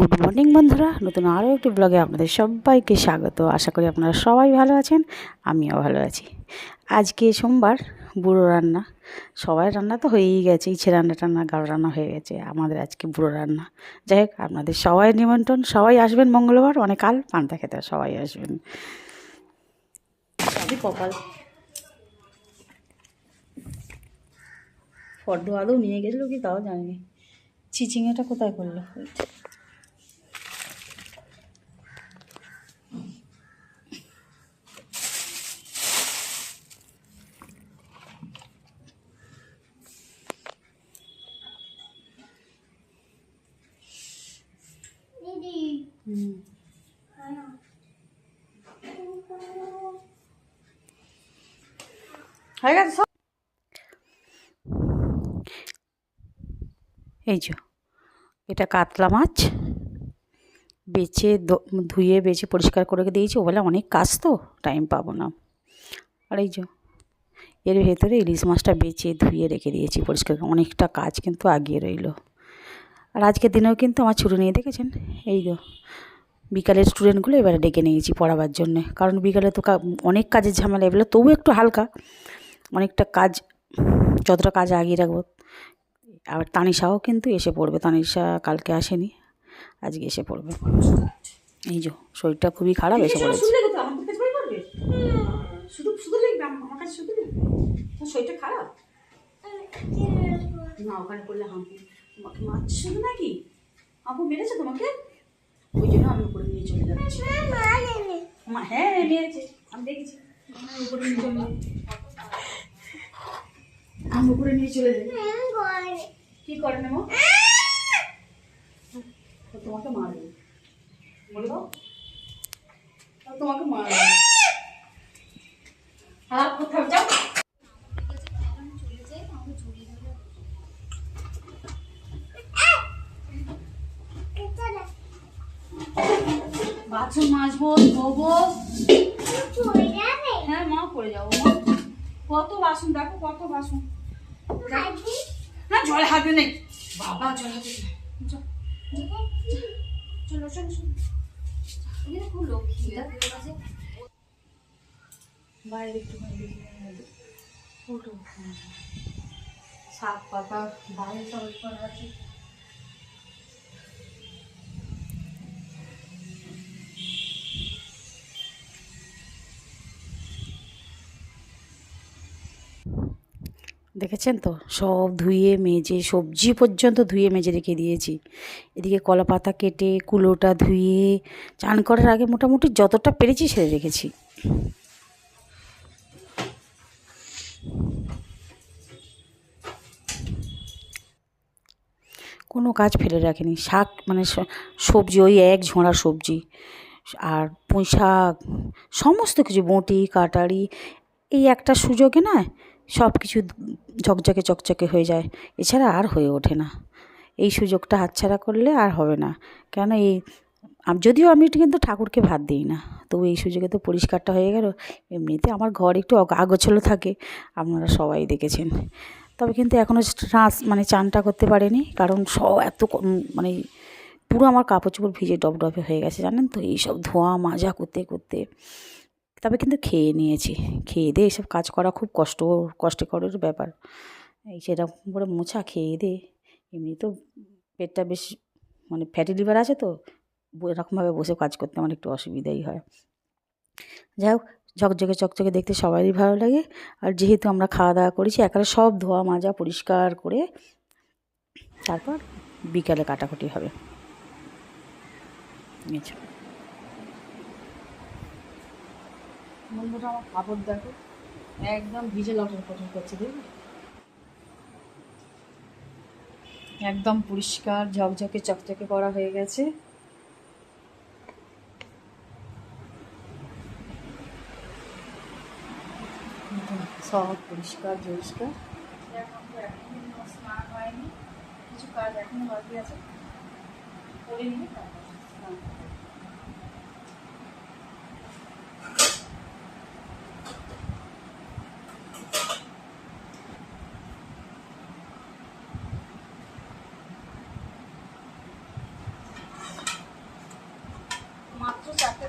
Good morning বন্ধুরা। নতুন আরও একটি ব্লগে আপনাদের সবাইকে স্বাগত। আশা করি আপনারা সবাই ভালো আছেন, আমিও ভালো আছি। আজকে সোমবার, বুড়ো রান্না। সবাই রান্না তো হয়েই গেছে, ইচ্ছে রান্না টান্না, গাঢ় রান্না হয়ে গেছে, আমাদের আজকে বুড়ো রান্না। যাই হোক, আপনাদের সবাই নিমন্ত্রণ, সবাই আসবেন মঙ্গলবার, অনেক কাল পান্তা খেতে সবাই আসবেন। কপাল। ফর্দ আদৌ নিয়ে গেছিল কি তাও জানিনি। চিচিংয়েটা কোথায় করল? হয়ে গেছে সব এই যে এটা কাতলা মাছ। দ- ধুয়ে বেছে পরিষ্কার করে দিয়েছি। ও বলে অনেক কাজ তো টাইম পাবো না। আর এই যে এর ভেতরে ইলিশ মাছটা বেছে ধুয়ে রেখে দিয়েছি পরিষ্কার অনেকটা কাজ কিন্তু আগিয়ে রইল। আর আজকের দিনেও কিন্তু আমার ছুটি নিয়ে দেখেছেন? এই তো বিকালের স্টুডেন্টগুলো এবারে ডেকে নিয়েছি পড়াবার জন্যে। কারণ বিকালে তো অনেক কাজের ঝামেলা, এগুলো তবু একটু হালকা। অনেকটা কাজ যতটা কাজ আগিয়ে রাখব আবার তানিশাও কিন্তু এসে পড়বে তানিশা কালকে আসেনি আজকে এসে পড়বে এই যে শরীরটা খুবই খারাপ এসে পড়েছে শুধু শুধু শুধু লিখবে আম- আমার কাছে শুধু লিখবে তোর শরীরটা খারাপ না ওখানে করলে হাম্পু তোমাকে মারছে নাকি হাম্পু মেরেছে তোমাকে ওই জন্য আমি উপরে নিয়ে চলে যাচ্ছি মা হ্যাঁ মেরেছে আমি দেখেছি আমি উপরে নিয়ে চলে নিয়ে চলে যাই। কি করে নেব? তোমাকে বলে দাও। তোমাকে কোথাও যাও। বাথরুম মাজবো ধোবো। হ্যাঁ মা, পড়ে যাব কত বাসন দেখো কত বাসন। না জলে হাতে নেই। বাবা জল হাতে নেই। চল, চলো চলো চলো। বাইরে ফুটো শাক পাতা বাইরে সব করা আছে। দেখেছেন তো? সব ধুয়ে মেজে, সবজি পর্যন্ত ধুয়ে মেজে রেখে দিয়েছি। এদিকে কলা পাতা কেটে, কুলোটা ধুয়ে, চান করার আগে মোটামুটি যতটা পেরেছি সেরে রেখেছি। কোনো কাজ ফেলে রাখিনি। শাক মানে সবজি, ওই এক ঝোড়া সবজি আর পুঁই শাক, সমস্ত কিছু, বঁটি, কাটারি, এই একটা সুযোগে না সব কিছু ঝকঝকে চকচকে হয়ে যায়। এছাড়া আর হয়ে ওঠে না। এই সুযোগটা হাতছাড়া করলে আর হবে না। কেন এই যদিও আমি কিন্তু ঠাকুরকে ভাত দিই না, তবু এই সুযোগে তো পরিষ্কারটা হয়ে গেল। এমনিতে আমার ঘর একটু আগোছালো থাকে, আপনারা সবাই দেখেছেন। তবে কিন্তু এখনও স্নাস মানে চানটা করতে পারেনি, কারণ স এত মানে পুরো আমার কাপড় চোপড় ভিজে ডবডবে হয়ে গেছে, জানেন তো? এইসব ধোয়া, মাজা করতে করতে তবে কিন্তু খেয়ে নিয়েছি। খেয়ে দিয়ে এসব কাজ করা খুব কষ্ট, কষ্টকরের ব্যাপার। এই সেরকম করে মোছা খেয়ে দিয়ে এমনি তো পেটটা বেশ মানে ফ্যাটি লিভার আছে তো এরকমভাবে বসে কাজ করতে আমার একটু অসুবিধাই হয়। যাই হোক, ঝকঝকে চকচকে দেখতে সবারই ভালো লাগে। আর যেহেতু আমরা খাওয়া দাওয়া করেছি একেবারে সব ধোয়া মাজা পরিষ্কার করে তারপর বিকালে কাটাকুটি হবে। বন্ধুরা আমার কাপড় দেখো। একদম ভিজে লটর পটর করছে দেখবি একদম পরিষ্কার ঝকঝকে চকচকে করা হয়ে গেছে। সব পরিষ্কার পরিষ্কার স্নান হয়নি। কিছু কাজ এখনও বাকি আছে। করে নিয়ে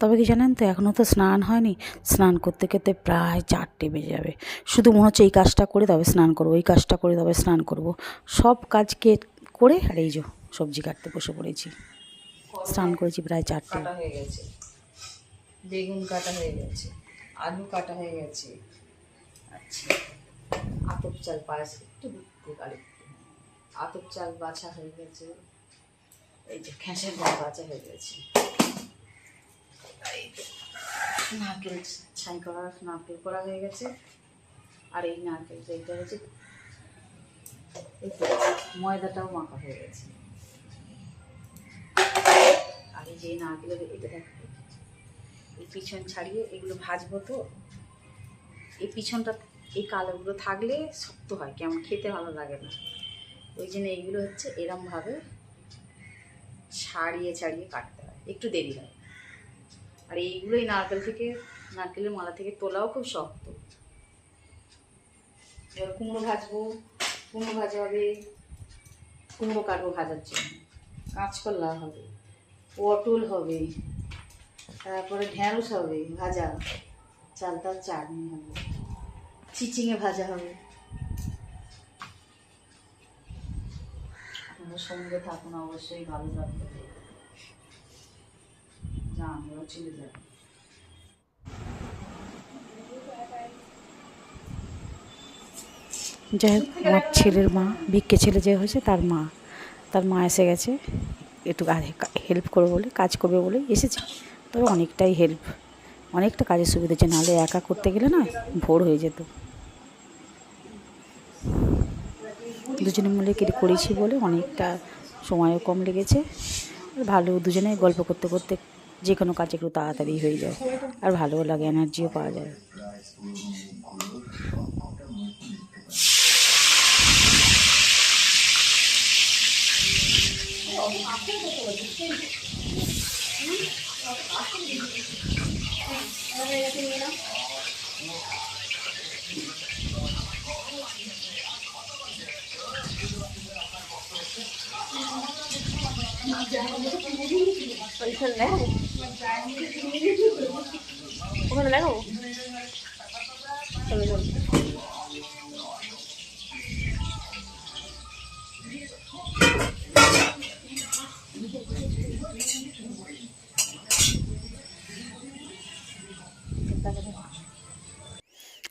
তবে কি জানেন তো এখনও তো স্নান হয়নি। স্নান করতে করতে প্রায় চারটে বেজে যাবে। শুধু মনে হচ্ছে এই কাজটা করে তবে স্নান করব এই কাজটা করে তবে স্নান করব। সব কাজকে করে, আর এই যে সবজি কাটতে বসে পড়েছি। স্নান করেছি প্রায় চারটে। হয়ে গেছে। বেগুন কাটা হয়ে গেছে, আলু কাটা হয়ে গেছে। আচ্ছা আতপ চাল পায়েস একটু আতপ চাল বাছা হয়ে গেছে। এই যে ডাল বাছা হয়ে গেছে। নারকেল ছাই করা, নারকেল করা হয়ে গেছে। আর এই নারকেল এইটা হচ্ছে ময়দাটাও মাখা হয়ে গেছে। আর এই যে এই নারকেলের এটা দেখো, এই পিছন ছাড়িয়ে এগুলো ভাজবো তো, এই পিছনটা, এই কালোগুলো থাকলে শক্ত হয়, কেমন খেতে ভালো লাগে না। ওই জন্য এইগুলো হচ্ছে এরমভাবে ছাড়িয়ে ছাড়িয়ে কাটতে হয়, একটু দেরি হয় আর এইগুলো এই নারকেল থেকে, নারকেলের মালা থেকে তোলাও খুব শক্ত। এবার কুমড়ো ভাজবো, কুমড়ো ভাজা হবে, কুমড়ো কাটবো ভাজার জন্য। কাঁচকলা হবে, পটল হবে, তারপরে ঢ্যাঁড়স হবে, ভাজা চালতার চাটনি হবে, চিচিঙে ভাজা হবে। সঙ্গে থাকুন, অবশ্যই ভালো লাগবে। যা আমরাও চলে যাই হোক, আমার ছেলের মা, ভিক্ষে ছেলে যে হয়েছে, তার মা। তার মা এসে গেছে, একটু হেল্প করবে বলে, কাজ করবে বলে এসেছে। তবে অনেকটাই হেল্প অনেকটা কাজের সুবিধা হচ্ছে, নাহলে একা করতে গেলে না ভোর হয়ে যেত। দুজনে মিলে করেছি বলে, অনেকটা সময়ও কম লেগেছে। ভালো দুজনে গল্প করতে করতে যে কোনো কাজ একটু তাড়াতাড়ি হয়ে যায় আর ভালোও লাগে এনার্জিও পাওয়া যায়। ওখানে দেখো চলো চলো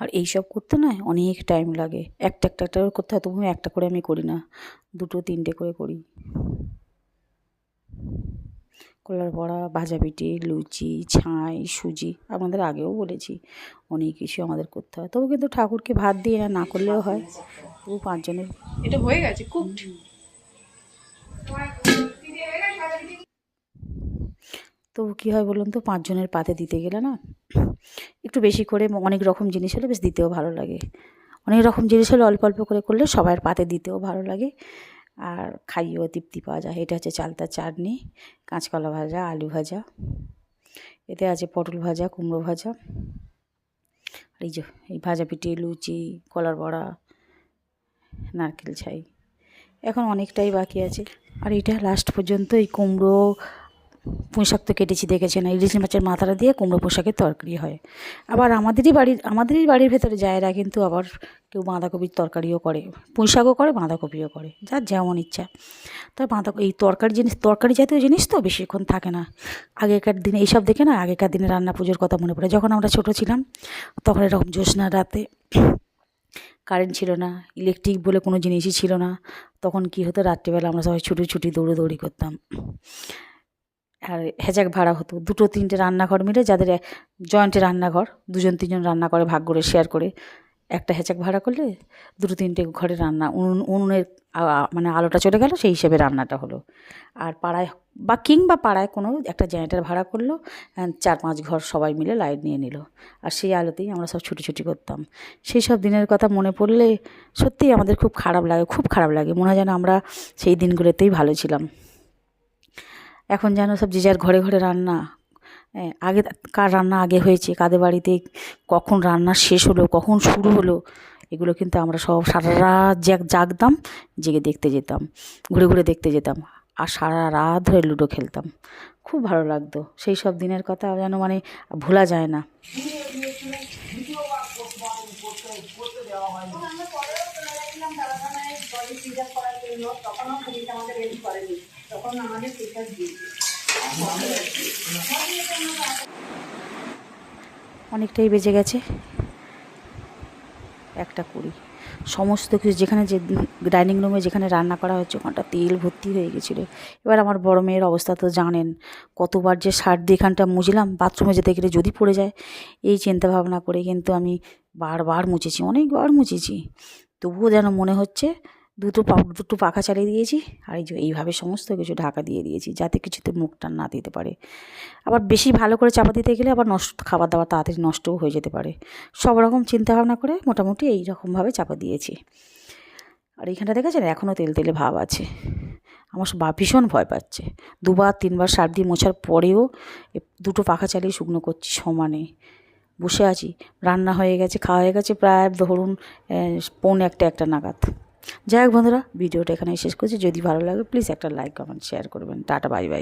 আর এইসব করতে না অনেক টাইম লাগে। একটা একটা একটা করে করতে হয় তবু একটা করে আমি করি না। দুটো তিনটে করে করি। কলার বড়া ভাজা পিঠে লুচি ছাই সুজি আপনাদের আগেও বলেছি অনেক কিছু আমাদের করতে হয়। তবু কিন্তু ঠাকুরকে ভাত দিয়ে না করলেও হয়। তবু পাঁচজনের এটা হয়ে গেছে কুকড তবু কী হয় বলুন তো পাঁচজনের পাতে দিতে গেলে না একটু বেশি করে অনেক রকম জিনিস হলে বেশ দিতেও ভালো লাগে। অনেক রকম জিনিস হলে অল্প অল্প করে করলে সবার পাতে দিতেও ভালো লাগে। আর খাইয়েও তৃপ্তি পাওয়া যায়। এটা হচ্ছে চালতা চাটনি, কাঁচকলা ভাজা, আলু ভাজা। এতে আছে পটল ভাজা, কুমড়ো ভাজা। আর এই যে, এই ভাজা পিঠে লুচি, কলার বড়া, নারকেল ছাই। এখন অনেকটাই বাকি আছে। আর এটা লাস্ট পর্যন্ত এই কুমড়ো পুঁই শাক তো কেটেছি, দেখেছেন? ইলিশ মাছের মাথাটা দিয়ে কুমড়ো পোশাকের তরকারি হয়। আবার আমাদেরই বাড়ির আমাদেরই বাড়ির ভেতরে যায়রা কিন্তু আবার কেউ বাঁধাকপির তরকারিও করে পুঁই শাকও করে, বাঁধাকপিও করে, যার যেমন ইচ্ছা। তবে বাঁধা এই তরকারি জিনিস, তরকারি জাতীয় জিনিস তো বেশিক্ষণ থাকে না। আগেকার দিনে, এইসব দেখে না, আগেকার দিনে রান্না পুজোর কথা মনে পড়ে। যখন আমরা ছোটো ছিলাম, তখন এরকম জ্যোৎস্না রাতে কারেন্ট ছিল না ইলেকট্রিক বলে কোনো জিনিসই ছিল না। তখন কী হতো, রাত্রিবেলা আমরা সবাই ছুটি ছুটি দৌড়োদৌড়ি করতাম। আর হেজাক ভাড়া হতো। দুটো তিনটে রান্নাঘর মিলে যাদের জয়েন্টে রান্নাঘর, দুজন তিনজন রান্না করে, ভাগ করে শেয়ার করে। একটা হ্যাচাক ভাড়া করলে দুটো তিনটে ঘরে রান্না, উনুন, উনুনের মানে আলোটা চলে গেল, সেই হিসেবে রান্নাটা হলো। আর পাড়ায় বা কিংবা পাড়ায় কোনো একটা জেনারেটার ভাড়া করল চার পাঁচ ঘর সবাই মিলে লাইট নিয়ে নিল। আর সেই আলোতেই আমরা সব ছুটি করতাম। সেই সব দিনের কথা মনে পড়লে সত্যিই আমাদের খুব খারাপ লাগে, খুব খারাপ লাগে। মনে হয় যেন আমরা সেই দিনগুলোতেই ভালো ছিলাম। এখন যেন সব যে যার ঘরে ঘরে রান্না আগে কার রান্না আগে হয়েছে, কাদের বাড়িতে কখন রান্না শেষ হলো, কখন শুরু হলো, এগুলো কিন্তু আমরা সব সারা রাত জাগ, জাগতাম, জেগে দেখতে যেতাম, ঘুরে ঘুরে দেখতে যেতাম আর সারা রাত ধরে লুডো খেলতাম। খুব ভালো লাগতো। সেই সব দিনের কথা যেন মানে ভোলা যায় না। অনেকটাই বেজে গেছে। একটা কুড়ি। সমস্ত কিছু যেখানে যে ডাইনিং রুমে যেখানে রান্না করা হচ্ছে, ওখানটা তেল ভর্তি হয়ে গেছিল। এবার আমার বড় মেয়ের অবস্থা তো জানেন, কতবার যে শার্ট দিয়ে এখানটা মুছলাম, বাথরুমে যেতে গেলে যদি পড়ে যায়, এই চিন্তা ভাবনা করে কিন্তু আমি বারবার মুছেছি, অনেকবার মুছেছি। তবুও যেন মনে হচ্ছে দুটো দুটো পাখা চালিয়ে দিয়েছি আর এই যে এইভাবে সমস্ত কিছু ঢাকা দিয়ে দিয়েছি যাতে কিছুতে মুখটা না দিতে পারে। আবার বেশি ভালো করে চাপা দিতে গেলে আবার নষ্ট, খাবার দাবার তাড়াতাড়ি নষ্টও হয়ে যেতে পারে। সব রকম চিন্তা ভাবনা করে মোটামুটি এই রকমভাবে চাপা দিয়েছি। আর এইখানটা দেখেছেন? এখনও তেল তেলে ভাব আছে। আমার বা, ভীষণ ভয় পাচ্ছে। দুবার, তিনবার সার দিয়ে মোছার পরেও দুটো পাখা চালিয়ে শুকনো করছি সমানে। বসে আছি। রান্না হয়ে গেছে, খাওয়া হয়ে গেছে প্রায় ধরুন পৌনে একটা একটা নাগাদ। যাই হোক বন্ধুরা, ভিডিওটা এখানে শেষ করছি। যদি ভালো লাগে প্লিজ একটা লাইক কমেন্ট শেয়ার করবেন। Tata bye bye